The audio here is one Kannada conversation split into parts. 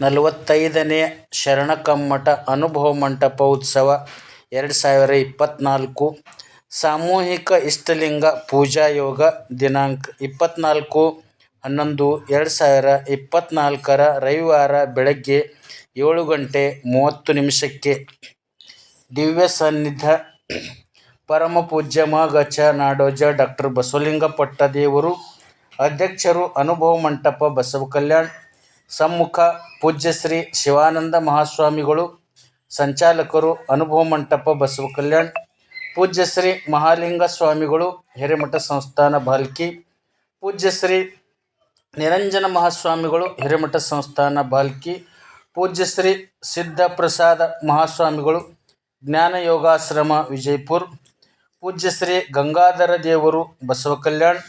ನಲವತ್ತೈದನೇ ಶರಣಕಮ್ಮಠ ಅನುಭವ ಮಂಟಪ ಉತ್ಸವ ಎರಡು ಸಾವಿರ ಇಪ್ಪತ್ತ್ನಾಲ್ಕು ಸಾಮೂಹಿಕ ಇಷ್ಟಲಿಂಗ ಪೂಜಾ ಯೋಗ ದಿನಾಂಕ ಇಪ್ಪತ್ತ್ನಾಲ್ಕು ಹನ್ನೊಂದು ಎರಡು ಸಾವಿರ ಇಪ್ಪತ್ತ್ನಾಲ್ಕರ ರವಿವಾರ ಬೆಳಗ್ಗೆ ಏಳು ಗಂಟೆ ಮೂವತ್ತು ನಿಮಿಷಕ್ಕೆ ದಿವ್ಯ ಸನ್ನಿಧ ಪರಮ ಪೂಜ್ಯ ಮಗಚ ನಾಡೋಜ ಡಾಕ್ಟರ್ ಬಸವಲಿಂಗಪಟ್ಟದೇವರು, ಅಧ್ಯಕ್ಷರು ಅನುಭವ ಮಂಟಪ ಬಸವ ಕಲ್ಯಾಣ್ ಸಮ್ಮುಖ ಪೂಜ್ಯಶ್ರೀ ಶಿವಾನಂದ ಮಹಾಸ್ವಾಮಿಗಳು, ಸಂಚಾಲಕರು ಅನುಭವ ಮಂಟಪ ಬಸವ ಕಲ್ಯಾಣ್ ಪೂಜ್ಯಶ್ರೀ ಮಹಾಲಿಂಗ ಸ್ವಾಮಿಗಳು, ಹಿರೇಮಠ ಸಂಸ್ಥಾನ ಬಾಲ್ಕಿ ಪೂಜ್ಯಶ್ರೀ ನಿರಂಜನ ಮಹಾಸ್ವಾಮಿಗಳು, ಹಿರೇಮಠ ಸಂಸ್ಥಾನ ಬಾಲ್ಕಿ ಪೂಜ್ಯಶ್ರೀ ಸಿದ್ಧಪ್ರಸಾದ ಮಹಾಸ್ವಾಮಿಗಳು, ಜ್ಞಾನ ಯೋಗಾಶ್ರಮ ವಿಜಯಪುರ ಪೂಜ್ಯಶ್ರೀ ಗಂಗಾಧರ ದೇವರು ಬಸವ ಕಲ್ಯಾಣ್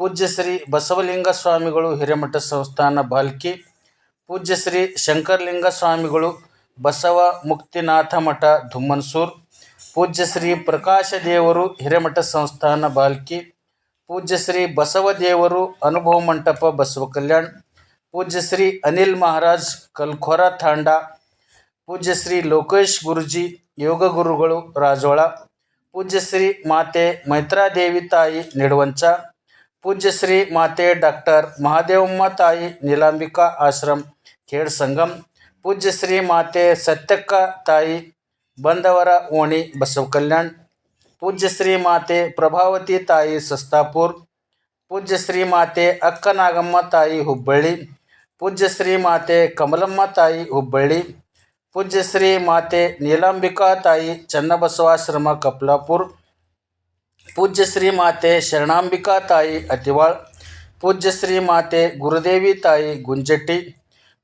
ಪೂಜ್ಯ ಶ್ರೀ ಬಸವಲಿಂಗ ಸ್ವಾಮಿಗಳು ಹಿರೇಮಠ ಸಂಸ್ಥಾನ ಬಾಲ್ಕಿ, ಪೂಜ್ಯ ಶ್ರೀ ಶಂಕರಲಿಂಗ ಸ್ವಾಮಿಗಳು ಬಸವ ಮುಕ್ತಿನಾಥ ಮಠ ಧುಮ್ಮನ್ಸೂರ್, ಪೂಜ್ಯ ಶ್ರೀ ಪ್ರಕಾಶ ದೇವರು ಹಿರೇಮಠ ಸಂಸ್ಥಾನ ಬಾಲ್ಕಿ, ಪೂಜ್ಯ ಶ್ರೀ ಬಸವ ದೇವರು ಅನುಭವ ಮಂಟಪ ಬಸವ ಕಲ್ಯಾಣ್, ಪೂಜ್ಯ ಶ್ರೀ ಅನಿಲ್ ಮಹಾರಾಜ್ ಕಲ್ಖೋರ ತಾಂಡ, ಪೂಜ್ಯ ಶ್ರೀ ಲೋಕೇಶ್ ಗುರುಜಿ ಯೋಗ ಗುರುಗಳು ರಾಜೋಳ, ಪೂಜ್ಯ ಶ್ರೀ ಮಾತೆ ಮೈತ್ರಾದೇವಿ ತಾಯಿ ನಿಡುವಂಚ ಪೂಜ್ಯ ಶ್ರೀ ಮಾತೆ ಡಾಕ್ಟರ್ ಮಹಾದೇವಮ್ಮ ತಾಯಿ ನೀಲಾಂಬಿಕಾ ಆಶ್ರಮ್ ಖೇಡ್ ಸಂಗಮ್ ಪೂಜ್ಯ ಶ್ರೀ ಮಾತೆ ಸತ್ಯಕ್ಕ ತಾಯಿ ಬಂದವರ ಓಣಿ ಬಸವ ಕಲ್ಯಾಣ್ ಪೂಜ್ಯ ಶ್ರೀ ಮಾತೆ ಪ್ರಭಾವತಿ ತಾಯಿ ಸಸ್ತಾಪುರ್ ಪೂಜ್ಯ ಶ್ರೀ ಮಾತೆ ಅಕ್ಕ ನಾಗಮ್ಮ ತಾಯಿ ಹುಬ್ಬಳ್ಳಿ ಪೂಜ್ಯ ಶ್ರೀ ಮಾತೆ ಕಮಲಮ್ಮ ತಾಯಿ ಹುಬ್ಬಳ್ಳಿ ಪೂಜ್ಯ ಶ್ರೀ ಮಾತೆ ನೀಲಾಂಬಿಕಾ ತಾಯಿ ಚನ್ನಬಸವಾಶ್ರಮ ಕಪ್ಲಾಪುರ್ ಪೂಜ್ಯ ಶ್ರೀ ಮಾತೆ ಶರಣಾಂಬಿಕಾ ತಾಯಿ ಅತಿವಾಳ್ ಪೂಜ್ಯ ಶ್ರೀ ಮಾತೆ ಗುರುದೇವಿ ತಾಯಿ ಗುಂಜಟ್ಟಿ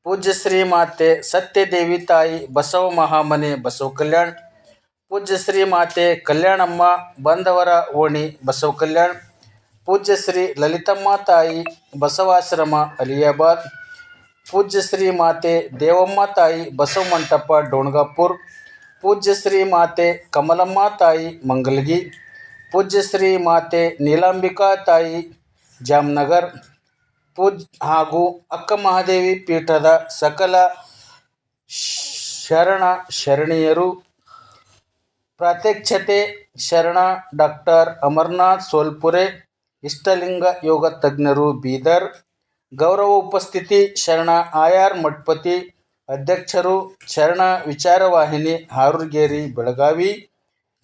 ಪೂಜ್ಯ ಶ್ರೀ ಮಾತೆ ಸತ್ಯದೇವಿ ತಾಯಿ ಬಸವ ಮಹಾಮನೆ ಬಸವ ಕಲ್ಯಾಣ್ ಪೂಜ್ಯ ಶ್ರೀ ಮಾತೆ ಕಲ್ಯಾಣಮ್ಮ ಬಂದವರ ಓಣಿ ಬಸವ ಕಲ್ಯಾಣ್ ಪೂಜ್ಯ ಶ್ರೀ ಲಲಿತಮ್ಮ ತಾಯಿ ಬಸವಾಶ್ರಮ ಅಲಿಯಾಬಾದ್ ಪೂಜ್ಯ ಶ್ರೀ ಮಾತೆ ದೇವಮ್ಮ ತಾಯಿ ಬಸವ ಮಂಟಪ ಡೋಣಗಾಪುರ್ ಪೂಜ್ಯ ಶ್ರೀ ಮಾತೆ ಕಮಲಮ್ಮ ತಾಯಿ ಮಂಗಲ್ಗಿ ಪೂಜ್ಯ ಶ್ರೀ ಮಾತೆ ನೀಲಾಂಬಿಕಾ ತಾಯಿ, ಜಾಮ್ನಗರ್, ಪೂಜ್ ಹಾಗೂ ಅಕ್ಕ ಮಹಾದೇವಿ ಪೀಠದ ಸಕಲ ಶರಣ ಶರಣೀಯರು. ಪ್ರಾತ್ಯಕ್ಷತೆ ಶರಣ ಡಾಕ್ಟರ್ ಅಮರನಾಥ್ ಸೋಲ್ಪುರೆ, ಇಷ್ಟಲಿಂಗ ಯೋಗ ತಜ್ಞರು ಬೀದರ್, ಗೌರವ ಉಪಸ್ಥಿತಿ ಶರಣ ಆಯಾರ್ ಮಠಪತಿ, ಅಧ್ಯಕ್ಷರು ಶರಣ ವಿಚಾರವಾಹಿನಿ ಹಾರೂರ್ಗೇರಿ ಬೆಳಗಾವಿ.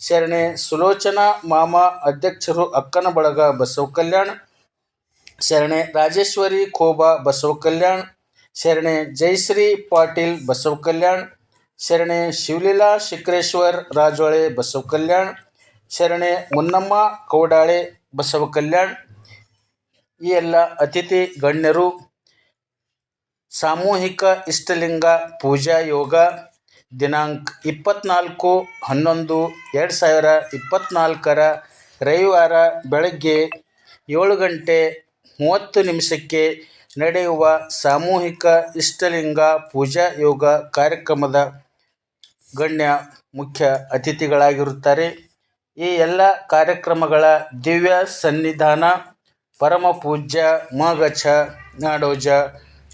ಶರಣೆ ಸುಲೋಚನಾ ಮಾಮ ಅಧ್ಯಕ್ಷರು ಅಕ್ಕನ ಬಳಗ ಬಸವ ಕಲ್ಯಾಣ್. ಶರಣೆ ರಾಜೇಶ್ವರಿ ಖೋಬಾ ಬಸವ ಕಲ್ಯಾಣ್. ಶರಣೆ ಜಯಶ್ರೀ ಪಾಟೀಲ್ ಬಸವ ಕಲ್ಯಾಣ್. ಶರಣೆ ಶಿವಲೀಲಾ ಶಿಖರೇಶ್ವರ್ ರಾಜೋಳೆ ಬಸವ ಕಲ್ಯಾಣ್. ಶರಣೆ ಮುನ್ನಮ್ಮ ಕೌಡಾಳೆ ಬಸವ ಕಲ್ಯಾಣ್. ಈ ಎಲ್ಲ ಅತಿಥಿ ಗಣ್ಯರು ಸಾಮೂಹಿಕ ಇಷ್ಟಲಿಂಗ ಪೂಜಾ ಯೋಗ. ದಿನಾಂಕ ಇಪ್ಪತ್ತ್ನಾಲ್ಕು ಹನ್ನೊಂದು ಎರಡು ಸಾವಿರ ಇಪ್ಪತ್ತ್ನಾಲ್ಕರ ರವಿವಾರ ಬೆಳಗ್ಗೆ ಏಳು ಗಂಟೆ ಮೂವತ್ತು ನಿಮಿಷಕ್ಕೆ ನಡೆಯುವ ಸಾಮೂಹಿಕ ಇಷ್ಟಲಿಂಗ ಪೂಜಾ ಯೋಗ ಕಾರ್ಯಕ್ರಮದ ಗಣ್ಯ ಮುಖ್ಯ ಅತಿಥಿಗಳಾಗಿರುತ್ತಾರೆ. ಈ ಎಲ್ಲ ಕಾರ್ಯಕ್ರಮಗಳ ದಿವ್ಯ ಸನ್ನಿಧಾನ, ಪರಮ ಪೂಜ್ಯ ಮಗಚ ನಾಡೋಜ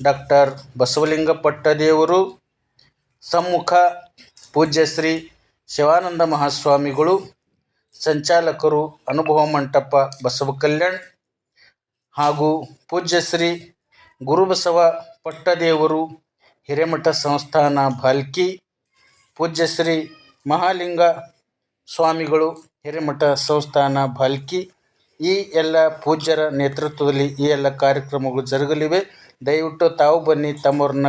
ಡಾಕ್ಟರ್ ಬಸವಲಿಂಗಪಟ್ಟ ದೇವರು ಸಮ್ಮುಖ ಪೂಜ್ಯ ಶ್ರೀ ಶಿವಾನಂದ ಮಹಾಸ್ವಾಮಿಗಳು, ಸಂಚಾಲಕರು ಅನುಭವ ಮಂಟಪ ಬಸವ ಕಲ್ಯಾಣ್ ಹಾಗೂ ಪೂಜ್ಯ ಶ್ರೀ ಗುರುಬಸವ ಪಟ್ಟದೇವರು ಹಿರೇಮಠ ಸಂಸ್ಥಾನ ಭಾಲ್ಕಿ ಪೂಜ್ಯ ಶ್ರೀ ಮಹಾಲಿಂಗ ಸ್ವಾಮಿಗಳು ಹಿರೇಮಠ ಸಂಸ್ಥಾನ ಭಾಲ್ಕಿ ಈ ಎಲ್ಲ ಪೂಜ್ಯರ ನೇತೃತ್ವದಲ್ಲಿ ಈ ಎಲ್ಲ ಕಾರ್ಯಕ್ರಮಗಳು ಜರುಗಲಿವೆ. ದಯವಿಟ್ಟು ತಾವು ಬನ್ನಿ ತಮ್ಮವ್ರನ್ನ